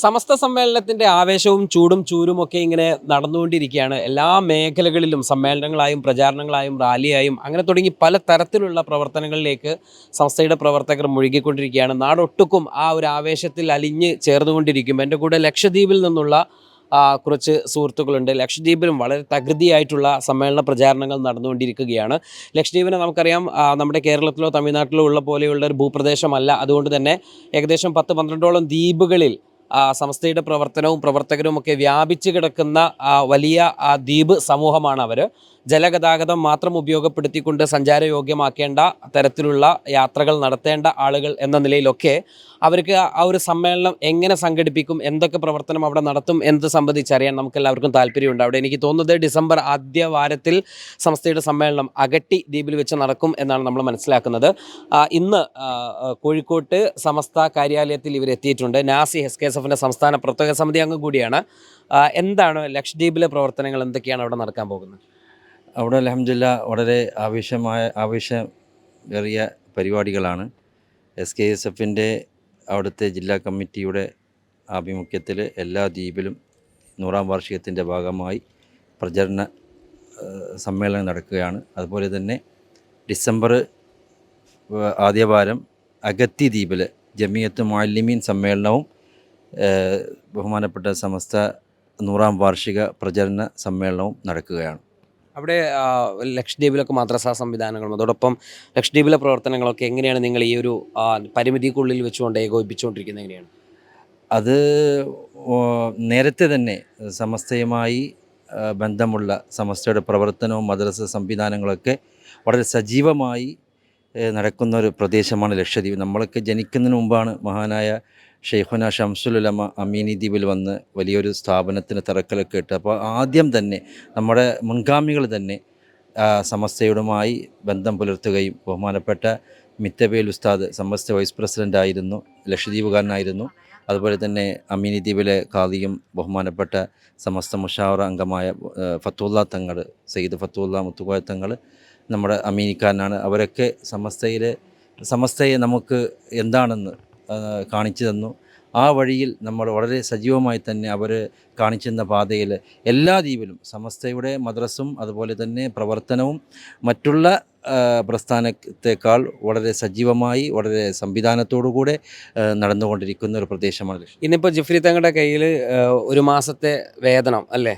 സമസ്ത സമ്മേളനത്തിന്റെ ആവേശവും ചൂടും ചൂരും ഒക്കെ ഇങ്ങനെ നടന്നുകൊണ്ടിരിക്കുകയാണ്. എല്ലാ മേഖലകളിലും സമ്മേളനങ്ങളായും പ്രചാരണങ്ങളായും റാലിയായും അങ്ങനെ തുടങ്ങി പല തരത്തിലുള്ള പ്രവർത്തനങ്ങളിലേക്ക് സംസ്ഥയുടെ പ്രവർത്തകർ മുഴുകിക്കൊണ്ടിരിക്കുകയാണ്. നാടൊട്ടുക്കും ആ ഒരു ആവേശത്തിൽ അലിഞ്ഞ് ചേർന്നുകൊണ്ടിരിക്കും. എന്റെ കൂടെ ലക്ഷദ്വീപിൽ നിന്നുള്ള കുറച്ച് സുഹൃത്തുക്കളുണ്ട്. ലക്ഷദ്വീപിലും വളരെ തകൃതിയായിട്ടുള്ള സമ്മേളന പ്രചാരണങ്ങൾ നടന്നുകൊണ്ടിരിക്കുകയാണ്. ലക്ഷദ്വീപിനെ നമുക്കറിയാം നമ്മുടെ കേരളത്തിലോ തമിഴ്നാട്ടിലോ ഉള്ള പോലെയുള്ള ഒരു ഭൂപ്രദേശമല്ല. അതുകൊണ്ട് തന്നെ ഏകദേശം പത്ത് പന്ത്രണ്ടോളം ദ്വീപുകളിൽ സംസ്ഥയുടെ പ്രവർത്തനവും പ്രവർത്തകരും ഒക്കെ വ്യാപിച്ചു കിടക്കുന്ന വലിയ ദ്വീപ് സമൂഹമാണ് അവർ ജലഗതാഗതം മാത്രം ഉപയോഗപ്പെടുത്തിക്കൊണ്ട് സഞ്ചാരയോഗ്യമാക്കേണ്ട തരത്തിലുള്ള യാത്രകൾ നടത്തേണ്ട ആളുകൾ എന്ന നിലയിലൊക്കെ അവർക്ക് ആ ഒരു സമ്മേളനം എങ്ങനെ സംഘടിപ്പിക്കും എന്തൊക്കെ പ്രവർത്തനം അവിടെ നടത്തും എന്നത് സംബന്ധിച്ചറിയാൻ നമുക്ക് എല്ലാവർക്കും താല്പര്യമുണ്ട്. അവിടെ എനിക്ക് തോന്നുന്നത് ഡിസംബർ ആദ്യ വാരത്തിൽ സംസ്ഥയുടെ സമ്മേളനം അകട്ടി ദ്വീപിൽ വെച്ച് നടക്കും എന്നാണ് നമ്മൾ മനസ്സിലാക്കുന്നത്. ഇന്ന് കോഴിക്കോട്ട് സമസ്ത കാര്യാലയത്തിൽ ഇവർ എത്തിയിട്ടുണ്ട്. നാസി എസ് കെ എസ് എഫിന്റെ സംസ്ഥാന പ്രത്യേക സമിതി അംഗം കൂടിയാണ്. എന്താണ് ലക്ഷദ്വീപിലെ പ്രവർത്തനങ്ങൾ എന്തൊക്കെയാണ് അവിടെ നടക്കാൻ പോകുന്നത്? അവിടെ അലഹമില്ല വളരെ ആവശ്യമായ ആവേശമേറിയ പരിപാടികളാണ്. എസ് കെ എസ് എഫിന്റെ അവിടുത്തെ ജില്ലാ കമ്മിറ്റിയുടെ ആഭിമുഖ്യത്തിൽ എല്ലാ ദ്വീപിലും നൂറാം വാർഷികത്തിന്റെ ഭാഗമായി പ്രചരണ സമ്മേളനം നടക്കുകയാണ്. അതുപോലെ തന്നെ ഡിസംബർ ആദ്യവാരം അഗത്തി ദ്വീപിൽ ജമിയത്ത് മാലിമീൻ സമ്മേളനവും ബഹുമാനപ്പെട്ട സമസ്ത നൂറാം വാർഷിക പ്രചരണ സമ്മേളനവും നടക്കുകയാണ്. അവിടെ ലക്ഷദ്വീപിലൊക്കെ മദ്രസ സംവിധാനങ്ങളും അതോടൊപ്പം ലക്ഷദ്വീപിലെ പ്രവർത്തനങ്ങളൊക്കെ എങ്ങനെയാണ് നിങ്ങൾ ഈ ഒരു പരിമിതിക്കുള്ളിൽ വെച്ചുകൊണ്ട് ഏകോപിപ്പിച്ചുകൊണ്ടിരിക്കുന്നത് എങ്ങനെയാണ്? അത് നേരത്തെ തന്നെ സമസ്തയുമായി ബന്ധമുള്ള സമസ്തയുടെ പ്രവർത്തനവും മദ്രസ സംവിധാനങ്ങളൊക്കെ വളരെ സജീവമായി നടക്കുന്ന ഒരു പ്രദേശമാണ് ലക്ഷദ്വീപ്. നമ്മളൊക്കെ ജനിക്കുന്നതിന് മുമ്പാണ് മഹാനായ ഷെയ്ഖുന ഷംസുലമ അമീനി ദ്വീപിൽ വന്ന് വലിയൊരു സ്ഥാപനത്തിന് തറക്കലൊക്കെ ഇട്ട് അപ്പോൾ ആദ്യം തന്നെ നമ്മുടെ മുൻഗാമികൾ തന്നെ സമസ്തയുടുമായി ബന്ധം പുലർത്തുകയും ബഹുമാനപ്പെട്ട മിത്തബേൽ ഉസ്താദ് സമസ്ത വൈസ് പ്രസിഡന്റ് ആയിരുന്നു ലക്ഷദ്വീപുകാരനായിരുന്നു. അതുപോലെ തന്നെ അമീനി ദ്വീപിലെ ഖാദിയും ബഹുമാനപ്പെട്ട സമസ്ത മുഷാവറ അംഗമായ ഫത്തുല്ല തങ്ങൾ സയ്യിദ് ഫത്തുള്ള മുത്തുകോയ തങ്ങൾ നമ്മുടെ അമീനിക്കാരനാണ് അവരൊക്കെ സമസ്തയിലെ സമസ്തയെ നമുക്ക് എന്താണെന്ന് കാണിച്ചു തന്നു. ആ വഴിയിൽ നമ്മൾ വളരെ സജീവമായി തന്നെ അവർ കാണിച്ചു തന്ന പാതയിൽ എല്ലാ ദ്വീപിലും സമസ്തയുടെ മദ്രസും അതുപോലെ തന്നെ പ്രവർത്തനവും മറ്റുള്ള പ്രസ്ഥാനത്തേക്കാൾ വളരെ സജീവമായി വളരെ സംവിധാനത്തോടുകൂടെ നടന്നുകൊണ്ടിരിക്കുന്ന ഒരു പ്രദേശമാണ് ഇന്നിപ്പോൾ ജിഫ്രി തങ്ങളുടെ കയ്യിൽ ഒരു മാസത്തെ വേതനം അല്ലേ?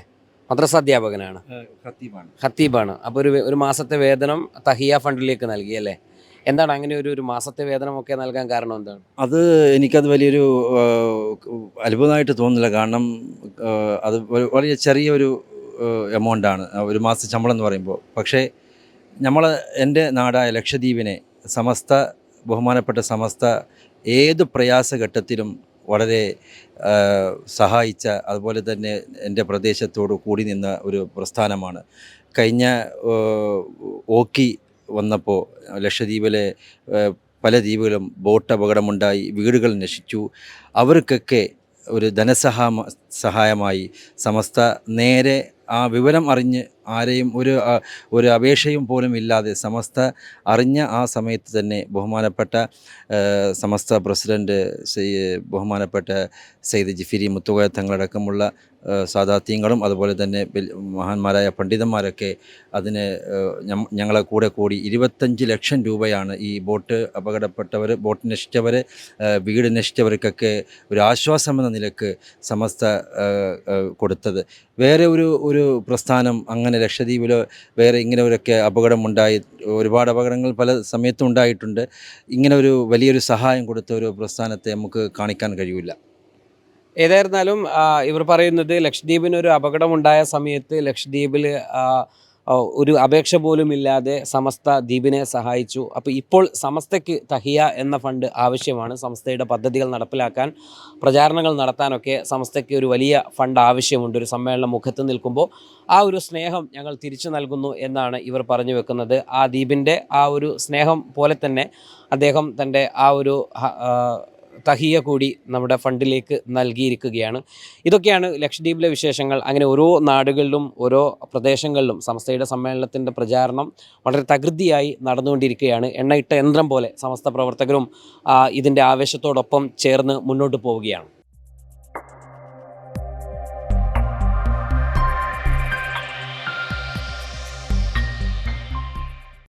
മദ്രസ അധ്യാപകനാണ്. ഖത്തീബാണ്. ഖത്തീബാണ്. അപ്പോൾ ഒരു ഒരു മാസത്തെ വേതനം തഹിയ ഫണ്ടിലേക്ക് നൽകി അല്ലേ? എന്താണ് അങ്ങനെ ഒരു ഒരു മാസത്തെ വേതനമൊക്കെ നൽകാൻ കാരണം എന്താണ്? അത് എനിക്കത് വലിയൊരു അത്ഭുതമായിട്ട് തോന്നുന്നില്ല. കാരണം അത് വളരെ ചെറിയൊരു എമൗണ്ടാണ് ഒരു മാസ ശമ്പളം എന്ന് പറയുമ്പോൾ. പക്ഷേ നമ്മൾ എന്റെ നാടായ ലക്ഷദ്വീപിനെ സമസ്ത ബഹുമാനപ്പെട്ട സമസ്ത ഏത് പ്രയാസഘട്ടത്തിലും വളരെ സഹായിച്ച അതുപോലെ തന്നെ എന്റെ പ്രദേശത്തോട് കൂടി നിന്ന ഒരു പ്രസ്ഥാനമാണ്. കഴിഞ്ഞ ഓക്കി വന്നപ്പോൾ ലക്ഷദ്വീപിലെ പല ദ്വീപുകളും ബോട്ട് അപകടമുണ്ടായി വീടുകൾ നശിച്ചു. അവർക്കൊക്കെ ഒരു ധനസഹാ സഹായമായി സമസ്ത നേരെ ആ വിവരം അറിഞ്ഞ് ആരെയും ഒരു ഒരു അപേക്ഷയും പോലും ഇല്ലാതെ സമസ്ത അറിഞ്ഞ ആ സമയത്ത് തന്നെ ബഹുമാനപ്പെട്ട സമസ്ത പ്രസിഡന്റ് ബഹുമാനപ്പെട്ട സെയ്ദ് ജിഫിരി മുത്തുകോയ തങ്ങളടക്കമുള്ള സാദാത്യങ്ങളും അതുപോലെ തന്നെ മഹാന്മാരായ പണ്ഡിതന്മാരൊക്കെ അതിന് ഞങ്ങളെ കൂടെ കൂടി ഇരുപത്തഞ്ച് ലക്ഷം രൂപയാണ് ഈ ബോട്ട് അപകടപ്പെട്ടവർ ബോട്ട് നശിച്ചവർ വീട് നശിച്ചവർക്കൊക്കെ ഒരു ആശ്വാസം എന്ന നിലയ്ക്ക് സമസ്ത കൊടുത്തത്. വേറെ ഒരു ഒരു പ്രസ്ഥാനം അങ്ങനെ ലക്ഷദ്വീപിലോ വേറെ ഇങ്ങനെ ഒരൊക്കെ അപകടമുണ്ടായി ഒരുപാട് അപകടങ്ങൾ പല സമയത്തും ഉണ്ടായിട്ടുണ്ട്. ഇങ്ങനെ ഒരു വലിയൊരു സഹായം കൊടുത്ത ഒരു പ്രസ്ഥാനത്തെ നമുക്ക് കാണിക്കാൻ കഴിയില്ല ഏതായിരുന്നാലും ഇവർ പറയുന്നത് ലക്ഷദ്വീപിന് ഒരു അപകടമുണ്ടായ സമയത്ത് ലക്ഷദ്വീപിൽ ഒരു അപേക്ഷ പോലും ഇല്ലാതെ സമസ്ത ദ്വീപിനെ സഹായിച്ചു. അപ്പോൾ ഇപ്പോൾ സമസ്തയ്ക്ക് തഹിയ എന്ന ഫണ്ട് ആവശ്യമാണ്. സംസ്ഥയുടെ പദ്ധതികൾ നടപ്പിലാക്കാൻ പ്രചാരണങ്ങൾ നടത്താനൊക്കെ സംസ്ഥയ്ക്ക് ഒരു വലിയ ഫണ്ട് ആവശ്യമുണ്ട്. ഒരു സമ്മേളനം മുഖത്ത് നിൽക്കുമ്പോൾ ആ ഒരു സ്നേഹം ഞങ്ങൾ തിരിച്ചു നൽകുന്നു എന്നാണ് ഇവർ പറഞ്ഞു വെക്കുന്നത്. ആ ദ്വീപിന്റെ ആ ഒരു സ്നേഹം പോലെ തന്നെ അദ്ദേഹം തന്റെ ആ ഒരു തഹിയ കൂടി നമ്മുടെ ഫണ്ടിലേക്ക് നൽകിയിരിക്കുകയാണ്. ഇതൊക്കെയാണ് ലക്ഷദ്വീപിലെ വിശേഷങ്ങൾ. അങ്ങനെ ഓരോ നാടുകളിലും ഓരോ പ്രദേശങ്ങളിലും സംസ്ഥയുടെ സമ്മേളനത്തിന്റെ പ്രചാരണം വളരെ തകൃതിയായി നടന്നുകൊണ്ടിരിക്കുകയാണ്. എണ്ണയിട്ട യന്ത്രം പോലെ സമസ്ത പ്രവർത്തകരും ഇതിന്റെ ആവേശത്തോടൊപ്പം ചേർന്ന് മുന്നോട്ട് പോവുകയാണ്.